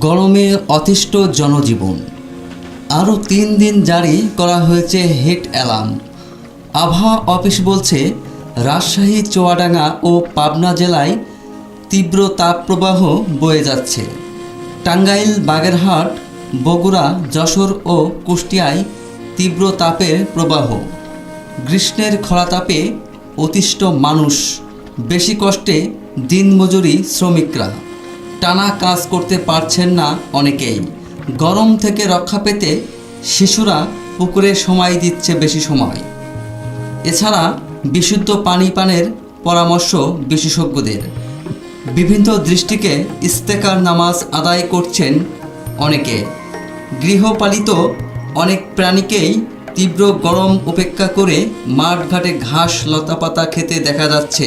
গরমে অতিষ্ঠ জনজীবন। আরও তিন দিন জারি করা হয়েছে হিট অ্যালার্ম। আবহাওয়া অফিস বলছে, রাজশাহী, চুয়াডাঙ্গা ও পাবনা জেলায় তীব্র তাপপ্রবাহ বয়ে যাচ্ছে। টাঙ্গাইল, বাগেরহাট, বগুড়া, যশোর ও কুষ্টিয়ায় তীব্র তাপের প্রবাহ। গ্রীষ্মের খরাতাপে অতিষ্ঠ মানুষ। বেশি কষ্টে দিনমজুরি শ্রমিকরা। টানা কাজ করতে পারছেন না অনেকেই। গরম থেকে রক্ষা পেতে শিশুরা পুকুরে সময় দিচ্ছে বেশি সময়। এছাড়া বিশুদ্ধ পানি পানের পরামর্শ বিশেষজ্ঞদের। বিভিন্ন দৃষ্টিকে ইস্তেকার নামাজ আদায় করছেন অনেকে। গৃহপালিত অনেক প্রাণীকেই তীব্র গরম উপেক্ষা করে মাঠঘাটে ঘাস, লতাপাতা খেতে দেখা যাচ্ছে।